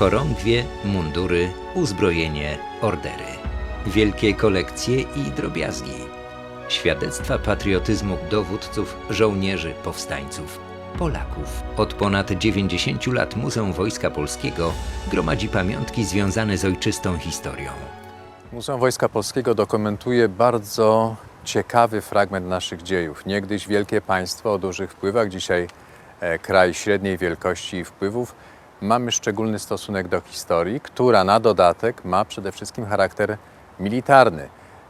Chorągwie, mundury, uzbrojenie, ordery. Wielkie kolekcje i drobiazgi. Świadectwa patriotyzmu dowódców, żołnierzy, powstańców, Polaków. Od ponad 90 lat Muzeum Wojska Polskiego gromadzi pamiątki związane z ojczystą historią. Muzeum Wojska Polskiego dokumentuje bardzo ciekawy fragment naszych dziejów. Niegdyś wielkie państwo o dużych wpływach, dzisiaj e, kraj średniej wielkości i wpływów. Mamy szczególny stosunek do historii, która na dodatek ma przede wszystkim charakter militarny.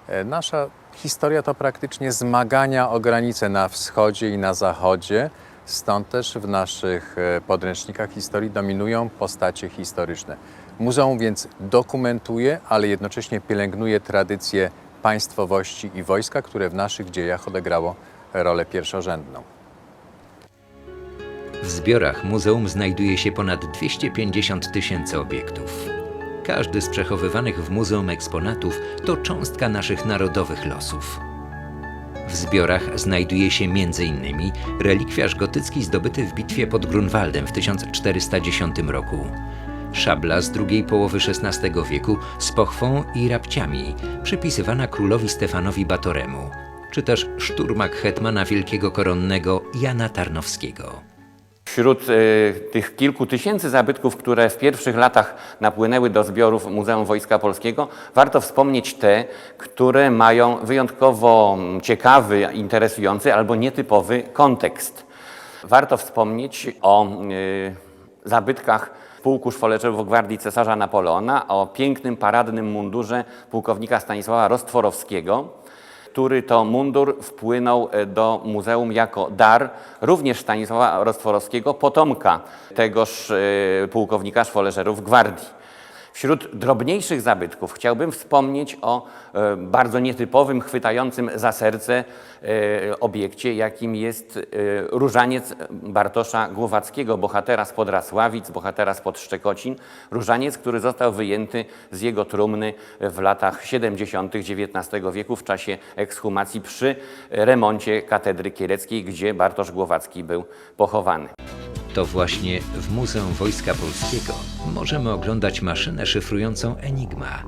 E, Nasza historia to praktycznie zmagania o granice na wschodzie i na zachodzie. Stąd też w naszych e, podręcznikach historii dominują postacie historyczne. Muzeum więc dokumentuje, ale jednocześnie pielęgnuje tradycje państwowości i wojska, które w naszych dziejach odegrało rolę pierwszorzędną. W zbiorach muzeum znajduje się ponad 250 tysięcy obiektów. Każdy z przechowywanych w muzeum eksponatów to cząstka naszych narodowych losów. W zbiorach znajduje się m.in. relikwiarz gotycki zdobyty w bitwie pod Grunwaldem w 1410 roku, szabla z drugiej połowy XVI wieku z pochwą i rapciami, przypisywana królowi Stefanowi Batoremu, czy też szturmak hetmana wielkiego koronnego Jana Tarnowskiego. Wśród e, tych kilku tysięcy zabytków, które w pierwszych latach napłynęły do zbiorów Muzeum Wojska Polskiego, warto wspomnieć te, które mają wyjątkowo mm, ciekawy, interesujący albo nietypowy kontekst. Warto wspomnieć o e, zabytkach pułku szwoleczego Gwardii Cesarza Napoleona, o pięknym, paradnym mundurze pułkownika Stanisława Rostworowskiego, który to mundur wpłynął e, do muzeum jako dar również Stanisława Rostworowskiego, potomka tegoż e, pułkownika szwoleżerów gwardii. Wśród drobniejszych zabytków chciałbym wspomnieć o e, bardzo nietypowym, chwytającym za serce e, obiekcie, jakim jest e, różaniec Bartosza Głowackiego, bohatera spod Rasławic, bohatera spod Szczekocin. Różaniec, który został wyjęty z jego trumny w latach 70. XIX wieku w czasie ekshumacji przy remoncie katedry kieleckiej, gdzie Bartosz Głowacki był pochowany. To właśnie w Muzeum Wojska Polskiego możemy oglądać maszynę szyfrującą Enigma.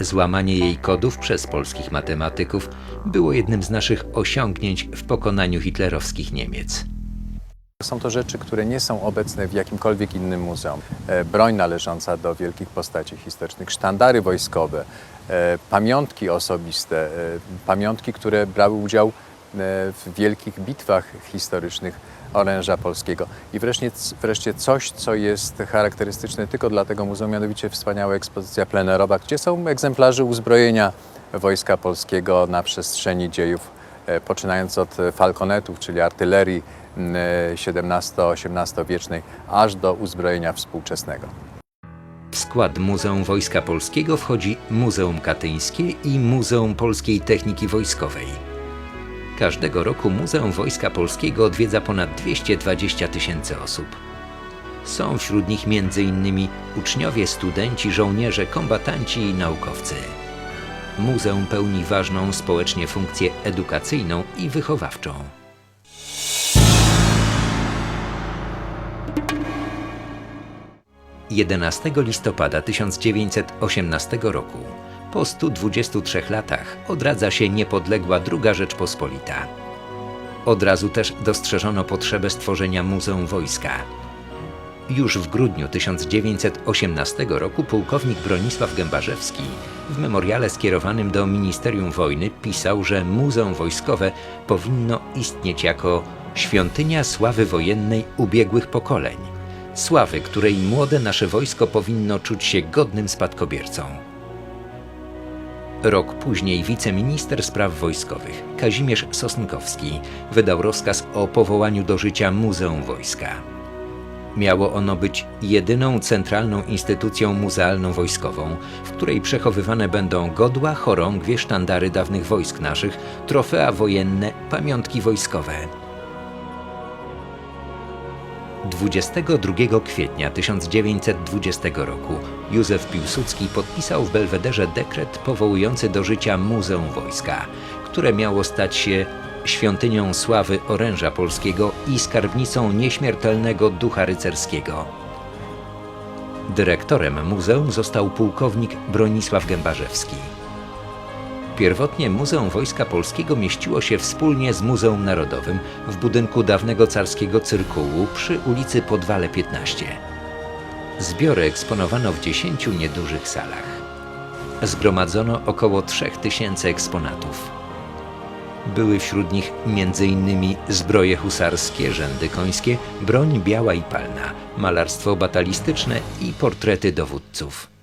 Złamanie jej kodów przez polskich matematyków było jednym z naszych osiągnięć w pokonaniu hitlerowskich Niemiec. Są to rzeczy, które nie są obecne w jakimkolwiek innym muzeum. E, Broń należąca do wielkich postaci historycznych, sztandary wojskowe, e, pamiątki osobiste, e, pamiątki, które brały udział w wielkich bitwach historycznych oręża polskiego. I wreszcie, wreszcie coś, co jest charakterystyczne tylko dla tego muzeum, mianowicie wspaniała ekspozycja plenerowa, gdzie są egzemplarze uzbrojenia Wojska Polskiego na przestrzeni dziejów e, poczynając od falkonetów, czyli artylerii XVII-XVIII wiecznej, aż do uzbrojenia współczesnego. W skład Muzeum Wojska Polskiego wchodzi Muzeum Katyńskie i Muzeum Polskiej Techniki Wojskowej. Każdego roku Muzeum Wojska Polskiego odwiedza ponad 220 tysięcy osób. Są wśród nich m.in. uczniowie, studenci, żołnierze, kombatanci i naukowcy. Muzeum pełni ważną społecznie funkcję edukacyjną i wychowawczą. 11 listopada 1918 roku, po 123 latach, odradza się niepodległa II Rzeczpospolita. Od razu też dostrzeżono potrzebę stworzenia Muzeum Wojska. Już w grudniu 1918 roku pułkownik Bronisław Gębarzewski w memoriale skierowanym do Ministerium Wojny pisał, że Muzeum Wojskowe powinno istnieć jako świątynia sławy wojennej ubiegłych pokoleń sławy, której młode nasze wojsko powinno czuć się godnym spadkobiercą. Rok później wiceminister spraw wojskowych Kazimierz Sosnkowski wydał rozkaz o powołaniu do życia Muzeum Wojska. Miało ono być jedyną centralną instytucją muzealną wojskową, w której przechowywane będą godła, chorągwie, sztandary dawnych wojsk naszych, trofea wojenne, pamiątki wojskowe. 22 kwietnia 1920 roku Józef Piłsudski podpisał w Belwederze dekret powołujący do życia Muzeum Wojska, które miało stać się świątynią sławy oręża polskiego i skarbnicą nieśmiertelnego ducha rycerskiego. Dyrektorem muzeum został pułkownik Bronisław Gębarzewski. Pierwotnie Muzeum Wojska Polskiego mieściło się wspólnie z Muzeum Narodowym w budynku dawnego carskiego cyrkułu przy ulicy Podwale 15. Zbiory eksponowano w 10 niedużych salach. Zgromadzono około 3000 eksponatów. Były wśród nich m.in. zbroje husarskie, rzędy końskie, broń biała i palna, malarstwo batalistyczne i portrety dowódców.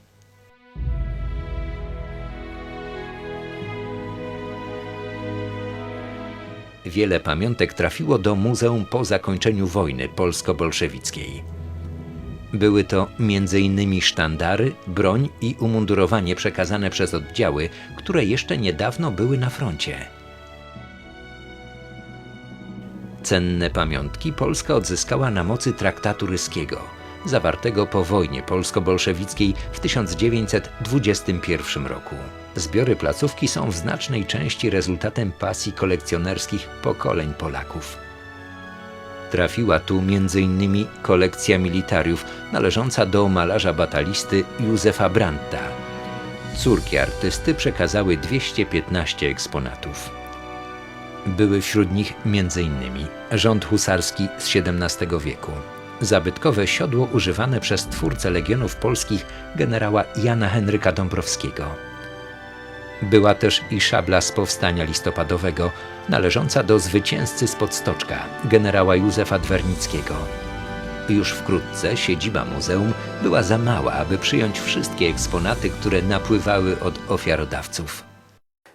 Wiele pamiątek trafiło do muzeum po zakończeniu wojny polsko-bolszewickiej. Były to m.in. sztandary, broń i umundurowanie przekazane przez oddziały, które jeszcze niedawno były na froncie. Cenne pamiątki Polska odzyskała na mocy traktatu ryskiego, zawartego po wojnie polsko-bolszewickiej w 1921 roku. Zbiory placówki są w znacznej części rezultatem pasji kolekcjonerskich pokoleń Polaków. Trafiła tu m.in. kolekcja militariów należąca do malarza batalisty Józefa Brandta. Córki artysty przekazały 215 eksponatów. Były wśród nich m.in. rząd husarski z XVII wieku, zabytkowe siodło używane przez twórcę Legionów Polskich generała Jana Henryka Dąbrowskiego. Była też i szabla z powstania listopadowego, należąca do zwycięzcy spod Stoczka, generała Józefa Dwernickiego. Już wkrótce siedziba muzeum była za mała, aby przyjąć wszystkie eksponaty, które napływały od ofiarodawców.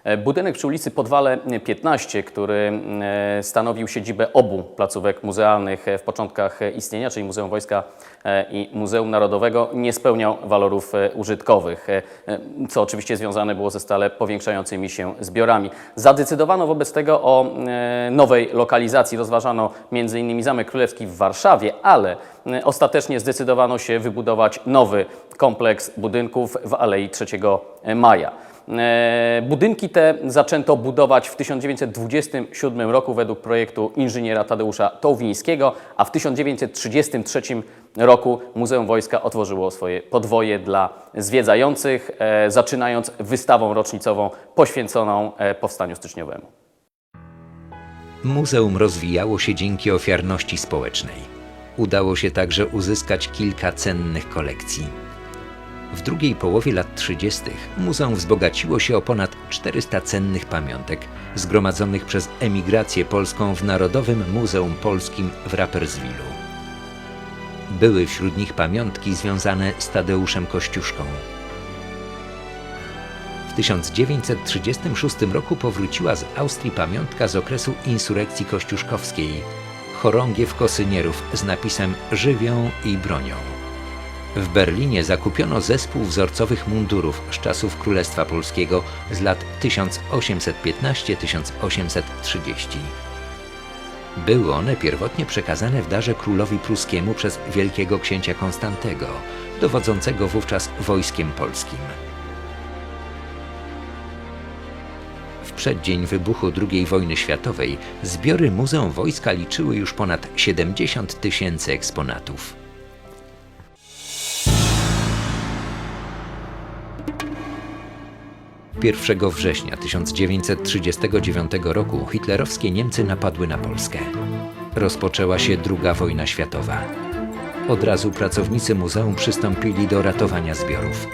E, Budynek przy ulicy Podwale 15, który e, stanowił siedzibę obu placówek muzealnych e, w początkach e, istnienia, czyli Muzeum Wojska e, i Muzeum Narodowego, nie spełniał walorów e, użytkowych, e, e, co oczywiście związane było ze stale powiększającymi się zbiorami. Zadecydowano wobec tego o e, nowej lokalizacji. Rozważano m.in. Zamek Królewski w Warszawie, ale e, ostatecznie zdecydowano się wybudować nowy kompleks budynków w Alei 3 Maja. E, Budynki te zaczęto budować w 1927 roku według projektu inżyniera Tadeusza Tołwińskiego, a w 1933 roku Muzeum Wojska otworzyło swoje podwoje dla zwiedzających, e, zaczynając wystawą rocznicową poświęconą e, powstaniu styczniowemu. Muzeum rozwijało się dzięki ofiarności społecznej. Udało się także uzyskać kilka cennych kolekcji. W drugiej połowie lat 30. muzeum wzbogaciło się o ponad 400 cennych pamiątek zgromadzonych przez emigrację polską w Narodowym Muzeum Polskim w Rapperswilu. Były wśród nich pamiątki związane z Tadeuszem Kościuszką. W 1936 roku powróciła z Austrii pamiątka z okresu insurekcji kościuszkowskiej chorągiew kosynierów z napisem Żywią i bronią. W Berlinie zakupiono zespół wzorcowych mundurów z czasów Królestwa Polskiego z lat 1815-1830. Były one pierwotnie przekazane w darze królowi pruskiemu przez wielkiego księcia Konstantego, dowodzącego wówczas wojskiem polskim. W przeddzień wybuchu II wojny światowej zbiory Muzeum Wojska liczyły już ponad 70 tysięcy eksponatów. 1 września 1939 roku hitlerowskie Niemcy napadły na Polskę. Rozpoczęła się II wojna światowa. Od razu pracownicy muzeum przystąpili do ratowania zbiorów.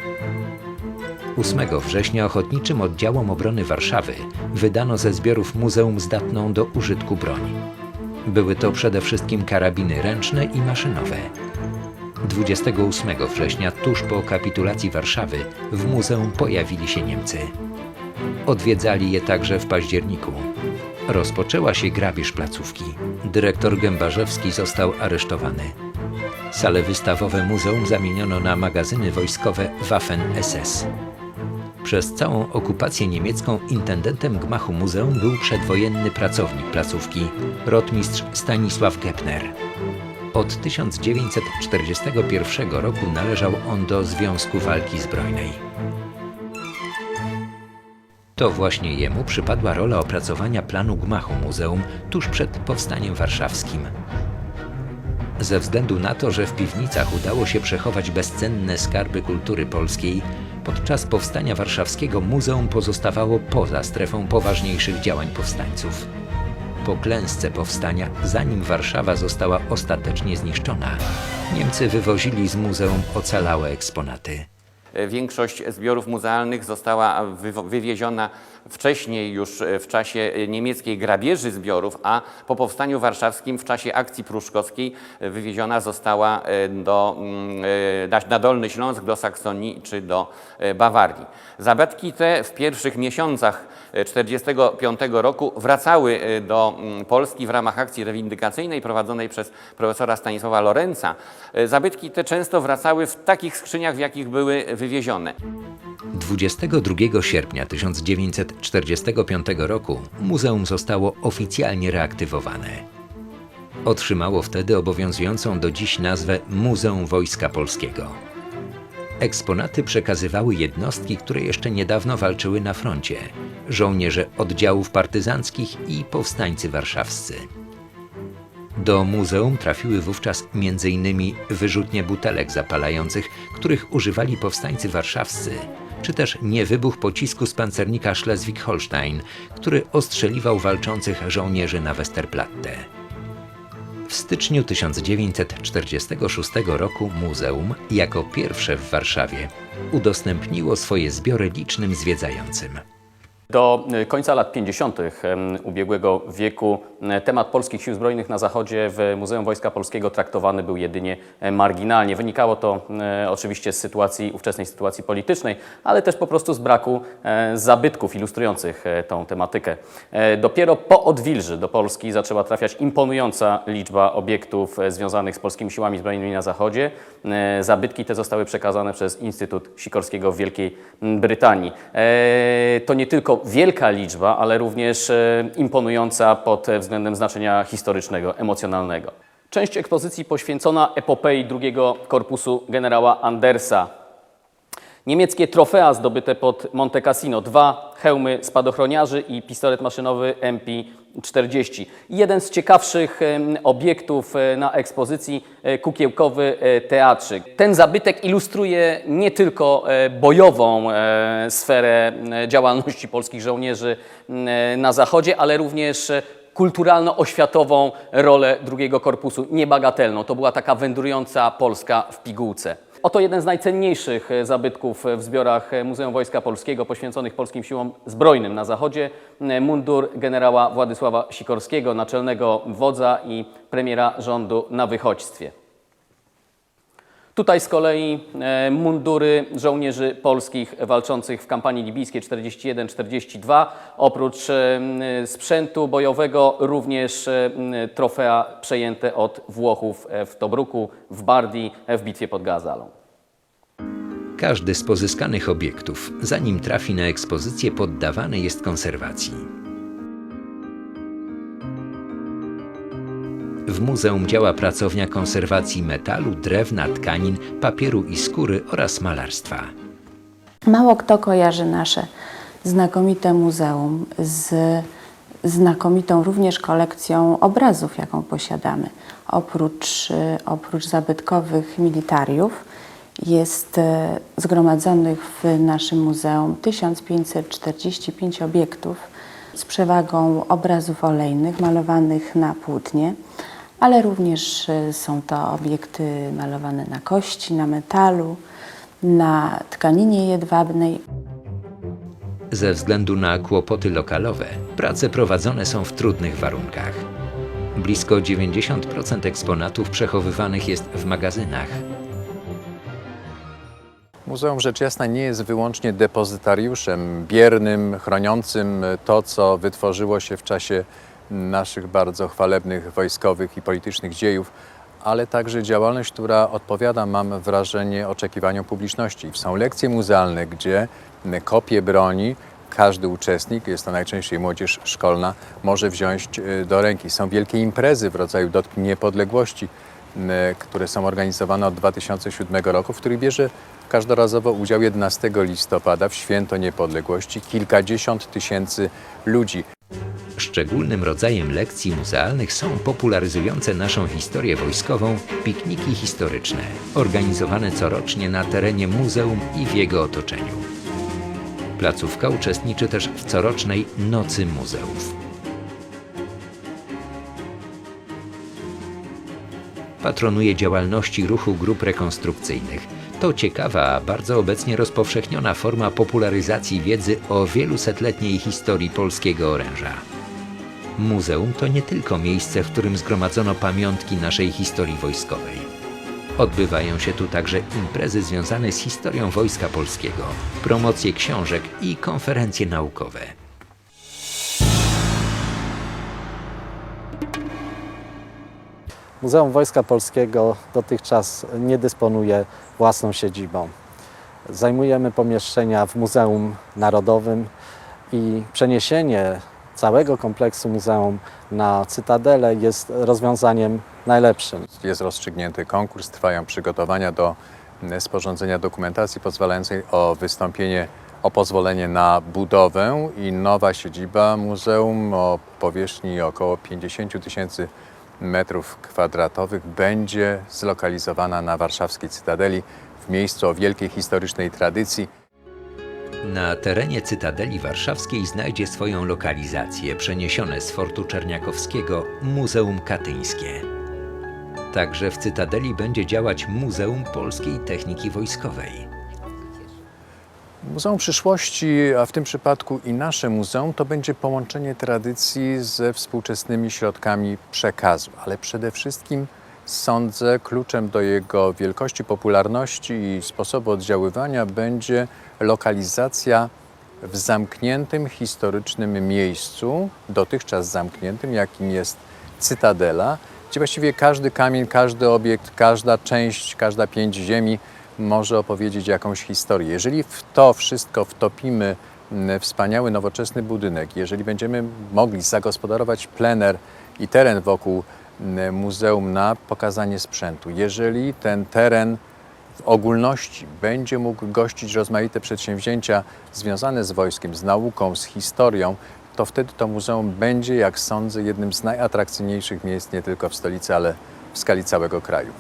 8 września ochotniczym oddziałom obrony Warszawy wydano ze zbiorów muzeum zdatną do użytku broń. Były to przede wszystkim karabiny ręczne i maszynowe. 28 września, tuż po kapitulacji Warszawy, w muzeum pojawili się Niemcy. Odwiedzali je także w październiku. Rozpoczęła się grabież placówki. Dyrektor Gębarzewski został aresztowany. Sale wystawowe muzeum zamieniono na magazyny wojskowe Waffen-SS. Przez całą okupację niemiecką intendentem gmachu muzeum był przedwojenny pracownik placówki, rotmistrz Stanisław Gepner. Od 1941 roku należał on do Związku Walki Zbrojnej. To właśnie jemu przypadła rola opracowania planu gmachu muzeum tuż przed powstaniem warszawskim. Ze względu na to, że w piwnicach udało się przechować bezcenne skarby kultury polskiej, podczas powstania warszawskiego muzeum pozostawało poza strefą poważniejszych działań powstańców. Po klęsce powstania, zanim Warszawa została ostatecznie zniszczona, Niemcy wywozili z muzeum ocalałe eksponaty. Większość zbiorów muzealnych została wywieziona wcześniej już e, w czasie e, niemieckiej grabieży zbiorów, a po powstaniu warszawskim w czasie akcji pruszkowskiej e, wywieziona została do, mm, na- Dolny Śląsk, do Saksonii czy do Bawarii. Zabytki te w pierwszych miesiącach 1945 roku wracały do mm, Polski w ramach akcji rewindykacyjnej prowadzonej przez profesora Stanisława Lorenca. E, Zabytki te często wracały w takich skrzyniach, w jakich były wywiezione. 22 sierpnia 1945 roku muzeum zostało oficjalnie reaktywowane. Otrzymało wtedy obowiązującą do dziś nazwę Muzeum Wojska Polskiego. Eksponaty przekazywały jednostki, które jeszcze niedawno walczyły na froncie, żołnierze oddziałów partyzanckich i powstańcy warszawscy. Do muzeum trafiły wówczas m.in. wyrzutnie butelek zapalających, których używali powstańcy warszawscy, czy też niewybuch pocisku z pancernika Schleswig-Holstein, który ostrzeliwał walczących żołnierzy na Westerplatte. W styczniu 1946 roku muzeum, jako pierwsze w Warszawie, udostępniło swoje zbiory licznym zwiedzającym. Do e, końca lat 50. em, ubiegłego wieku e, temat polskich sił zbrojnych na Zachodzie w Muzeum Wojska Polskiego traktowany był jedynie e, marginalnie. Wynikało to oczywiście z sytuacji, ówczesnej sytuacji politycznej, ale też po prostu z braku zabytków ilustrujących tą tematykę. Dopiero po odwilży do Polski zaczęła trafiać imponująca liczba obiektów związanych z polskimi siłami zbrojnymi na Zachodzie. Zabytki te zostały przekazane przez Instytut Sikorskiego w Wielkiej Brytanii. To nie tylko wielka liczba, ale również e, imponująca pod względem znaczenia historycznego, emocjonalnego. Część ekspozycji poświęcona epopei drugiego korpusu generała Andersa. Niemieckie trofea zdobyte pod Monte Cassino, dwa hełmy spadochroniarzy i pistolet maszynowy MP-40. Jeden z ciekawszych obiektów e, na ekspozycji e, kukiełkowy e, teatrzyk. Ten zabytek ilustruje nie tylko bojową sferę działalności polskich żołnierzy na Zachodzie, ale również kulturalno-oświatową rolę drugiego korpusu, niebagatelną. To była taka wędrująca Polska w pigułce. Oto jeden z najcenniejszych e, zabytków w zbiorach e, Muzeum Wojska Polskiego poświęconych polskim siłom zbrojnym na Zachodzie. E, Mundur generała Władysława Sikorskiego, naczelnego wodza i premiera rządu na wychodźstwie. Tutaj z kolei e, mundury żołnierzy polskich walczących w kampanii libijskiej 41-42. Oprócz e, sprzętu bojowego również e, trofea przejęte od Włochów w Tobruku, w Bardii, w bitwie pod Gazalą. Każdy z pozyskanych obiektów, zanim trafi na ekspozycję, poddawany jest konserwacji. W muzeum działa pracownia konserwacji metalu, drewna, tkanin, papieru i skóry oraz malarstwa. Mało kto kojarzy nasze znakomite muzeum z znakomitą również kolekcją obrazów, jaką posiadamy. Oprócz, oprócz zabytkowych militariów jest y, zgromadzonych w naszym muzeum 1545 obiektów z przewagą obrazów olejnych malowanych na płótnie, ale również y, są to obiekty malowane na kości, na metalu, na tkaninie jedwabnej. Ze względu na kłopoty lokalowe, prace prowadzone są w trudnych warunkach. Blisko 90% eksponatów przechowywanych jest w magazynach. Muzeum rzecz jasna nie jest wyłącznie depozytariuszem biernym, chroniącym to, co wytworzyło się w czasie naszych bardzo chwalebnych wojskowych i politycznych dziejów, ale także działalność, która odpowiada, mam wrażenie, oczekiwaniom publiczności. Są lekcje muzealne, gdzie kopie broni każdy uczestnik, jest to najczęściej młodzież szkolna, może wziąć e, do ręki. Są wielkie imprezy w rodzaju Dotknij Niepodległości, m, które są organizowane od 2007 roku, w których bierze każdorazowo udział 11 listopada w Święto Niepodległości kilkadziesiąt tysięcy ludzi. Szczególnym rodzajem lekcji muzealnych są popularyzujące naszą historię wojskową pikniki historyczne, organizowane corocznie na terenie muzeum i w jego otoczeniu. Placówka uczestniczy też w corocznej Nocy Muzeów. Patronuje działalności ruchu grup rekonstrukcyjnych. To ciekawa, a bardzo obecnie rozpowszechniona forma popularyzacji wiedzy o wielusetletniej historii polskiego oręża. Muzeum to nie tylko miejsce, w którym zgromadzono pamiątki naszej historii wojskowej. Odbywają się tu także imprezy związane z historią Wojska Polskiego, promocje książek i konferencje naukowe. Muzeum Wojska Polskiego dotychczas nie dysponuje własną siedzibą. Zajmujemy pomieszczenia w Muzeum Narodowym i przeniesienie całego kompleksu muzeum na Cytadelę jest rozwiązaniem najlepszym. Jest rozstrzygnięty konkurs, trwają przygotowania do mm, sporządzenia dokumentacji pozwalającej o wystąpienie o pozwolenie na budowę i nowa siedziba muzeum o powierzchni około 50 000 tysięcy metrów kwadratowych będzie zlokalizowana na warszawskiej Cytadeli w miejscu o wielkiej historycznej tradycji. Na terenie Cytadeli Warszawskiej znajdzie swoją lokalizację przeniesione z Fortu Czerniakowskiego Muzeum Katyńskie. Także w Cytadeli będzie działać Muzeum Polskiej Techniki Wojskowej. Muzeum Przyszłości, a w tym przypadku i nasze muzeum, to będzie połączenie tradycji ze współczesnymi środkami przekazu, ale przede wszystkim sądzę, kluczem do jego wielkości, popularności i sposobu oddziaływania będzie lokalizacja w zamkniętym historycznym miejscu, dotychczas zamkniętym, jakim jest Cytadela, gdzie właściwie każdy kamień, każdy obiekt, każda część, każda pięć ziemi może opowiedzieć jakąś historię. Jeżeli w to wszystko wtopimy mm, wspaniały, nowoczesny budynek, jeżeli będziemy mogli zagospodarować plener i teren wokół mm, muzeum na pokazanie sprzętu, jeżeli ten teren w ogólności będzie mógł gościć rozmaite przedsięwzięcia związane z wojskiem, z nauką, z historią, to wtedy to muzeum będzie, jak sądzę, jednym z najatrakcyjniejszych miejsc nie tylko w stolicy, ale w skali całego kraju.